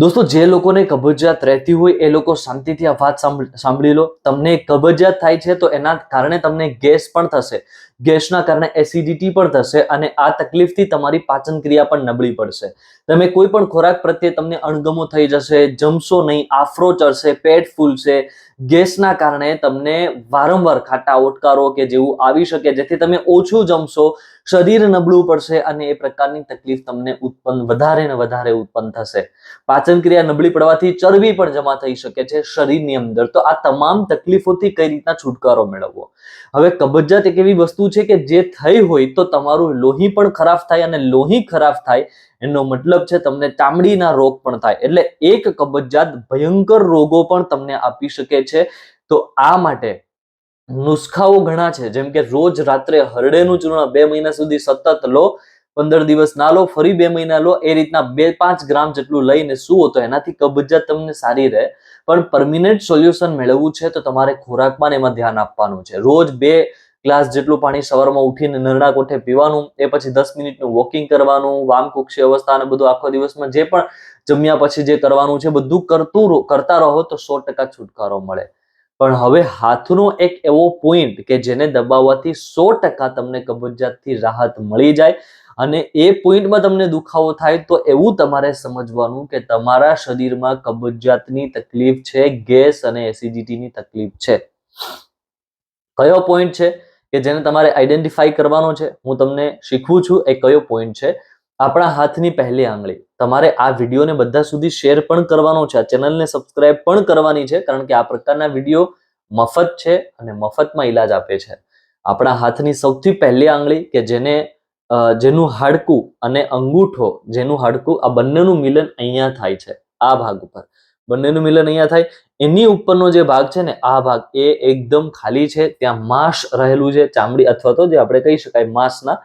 દોસ્તો, જે લોકોને કબજિયાત રહેતી હોય એ લોકો શાંતિથી આ વાત સાંભળ- લો. તમને કબજિયાત થાય છે તો એના કારણે તમને ગેસ પણ થશે. ગેસના કારણે એસિડિટી પણ થશે અને આ તકલીફથી તમારી પાચન ક્રિયા પણ નબળી પડશે. તમે કોઈ પણ ખોરાક પ્રત્યે તમને અણગમો થઈ જશે, જમશો નહીં, આફરો ચડશે, પેટ ફૂલશે, ગેસના કારણે તમને વારંવાર ખાટા ઓટકારો કે જેવું આવી શકે, જેથી તમે ઓછું જમશો, શરીર નબળું પડશે અને એ પ્રકારની તકલીફ તમને ઉત્પન્ન વધારે ને વધારે ઉત્પન્ન થશે. પાચન ક્રિયા નબળી પડવાથી ચરબી પણ જમા થઈ શકે છે શરીરની અંદર. તો આ તમામ તકલીફોથી કઈ રીતના છુટકારો મેળવવો? હવે કબજિયાત એક એવી વસ્તુ છે કે જે થઈ હોય તો તમારું લોહી પણ ખરાબ થાય અને લોહી ખરાબ થાય, એનો મતલબ છે તમને ચામડીના રોગ પણ થાય. એટલે એક કબજિયાત ભયંકર રોગો પણ તમને આપી શકે છે. તો આ માટે નુસ્ખાઓ ઘણા છે. જેમ કે રોજ રાત્રે હરડેનું ચૂર્ણ બે મહિના સુધી સતત લો, પંદર દિવસ ના લો, ફરી બે મહિના લો, એ રીતના બે પાંચ ગ્રામ જેટલું લઈને સુવો તો એનાથી કબજિયાત તમને સારી રહે. પણ પરમિનન્ટ સોલ્યુશન મેળવવું છે તો તમારે ખોરાકમાં એમાં ધ્યાન આપવાનું છે. રોજ બે ગ્લાસ જેટલું પાણી સવારમાં ઉઠીને નરણા કોઠે પીવાનું, એ પછી દસ મિનિટનું વોકિંગ કરવાનું વામકુક્ષી અવસ્થા અને બધું આખો દિવસમાં જે પણ જમ્યા પછી જે કરવાનું છે, બધું કરતું કરતા રહો તો સો ટકા છુટકારો મળે. પણ હવે હાથનો એક એવો પોઈન્ટ કે જેને દબાવવાથી સો ટકા તમને કબજિયાતથી રાહત મળી જાય અને એ પોઈન્ટમાં તમને દુખાવો થાય તો એવું તમારે સમજવાનું કે તમારા શરીરમાં કબજિયાતની તકલીફ છે, ગેસ અને એસિડિટીની તકલીફ છે. કયો પોઈન્ટ છે? કે જેને તમારે આઈડેન્ટિફાઈ કરવાનો છે, હું તમને શીખવું છું એ કયો પોઈન્ટ છે. આપણા હાથની પહેલી આંગળી. તમારે આ વિડીયોને બધા સુધી શેર પણ કરવાનો છે, આ ચેનલને સબસ્ક્રાઇબ પણ કરવાની છે, કારણ કે આ પ્રકારના વીડિયો મફત છે અને મફતમાં ઈલાજ આપે છે. આપણા હાથની સૌથી પહેલી આંગળી કે જેને જેનું હાડકું અને અંગૂઠો, જેનું હાડકું આ બંનેનું મિલન અહીંયા થાય છે, આ ભાગ ઉપર. બંનેનું મિલન અહીંયા થાય એની ઉપરનો જે ભાગ છે ને, આ ભાગ એ એકદમ ખાલી છે. ત્યાં માંસ રહેલું છે, ચામડી અથવા તો જે આપણે કહી શકાય માંસના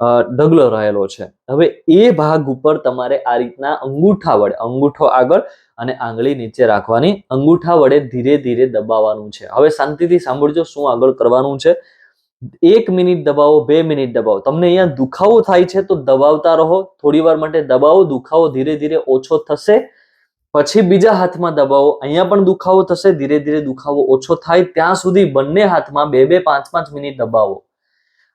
ઢગલો રહેલો છે. હવે એ ભાગ ઉપર તમારે આ રીતના અંગૂઠા વડે, અંગૂઠો આગળ અને આંગળી નીચે રાખવાની, અંગૂઠા વડે ધીરે ધીરે દબાવવાનું છે. હવે શાંતિથી સાંભળજો શું આગળ કરવાનું છે. એક મિનિટ દબાવો, બે મિનિટ દબાવો. તમને અહીંયા દુખાવો થાય છે તો દબાવતા રહો. થોડી વાર માટે દબાવો, દુખાવો ધીરે ધીરે ઓછો થશે. પછી બીજા હાથમાં દબાવો, અહીંયા પણ દુખાવો થશે, ધીરે ધીરે દુખાવો ઓછો થાય, ત્યાં સુધી બંને હાથમાં બે બે પાંચ પાંચ મિનિટ દબાવો.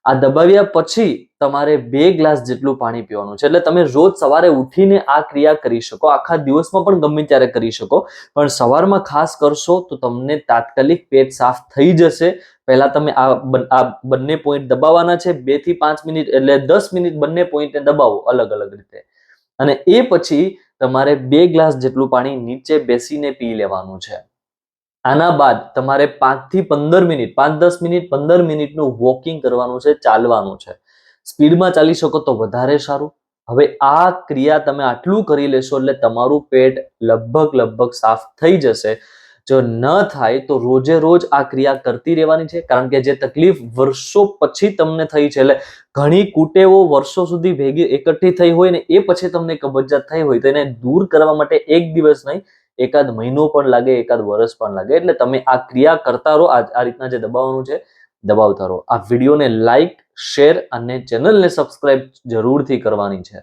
આ દબાવ્યા પછી તમારે બે ગ્લાસ જેટલું પાણી પીવાનું છે. એટલે તમે રોજ સવારે ઉઠીને આ ક્રિયા કરી શકો, આખા દિવસમાં પણ ગમે ત્યારે કરી શકો, પણ સવારમાં ખાસ કરશો તો તમને તાત્કાલિક પેટ સાફ થઈ જશે. પહેલા તમે આ આ બંને પોઈન્ટ દબાવવાના છે, બેથી પાંચ મિનિટ એટલે દસ મિનિટ બંને પોઈન્ટને દબાવો અલગ અલગ રીતે. અને એ પછી તમારે બે ગ્લાસ જેટલું પાણી નીચે બેસીને પી લેવાનું છે. આના બાદ તમારે પાંચથી પંદર મિનિટ, પાંચ દસ મિનિટ, પંદર મિનિટનું વોકિંગ કરવાનું છે, ચાલવાનું છે. સ્પીડમાં ચાલી શકો તો વધારે સારું. હવે આ ક્રિયા તમે આટલું કરી લેશો એટલે તમારું પેટ લગભગ લગભગ સાફ થઈ જશે. જો ન થાય તો રોજે રોજ આ ક્રિયા કરતી રહેવાની છે. કારણ કે જે તકલીફ વર્ષો પછી તમને થઈ છે, એટલે ઘણી કુટેવો વર્ષો સુધી ભેગી એકઠી થઈ હોય ને એ પછી તમને કબજિયાત થઈ હોય તો એને દૂર કરવા માટે એક દિવસ નહીં, એકાદ મહિનો પણ લાગે, એકાદ વર્ષ પણ લાગે. એટલે તમે આ ક્રિયા કરતા રહો. આ રીતના જે દબાવવાનું છે, દબાવતા રહો. આ વિડીયોને લાઈક, શેર અને ચેનલને સબસ્ક્રાઇબ જરૂરથી કરવાની છે.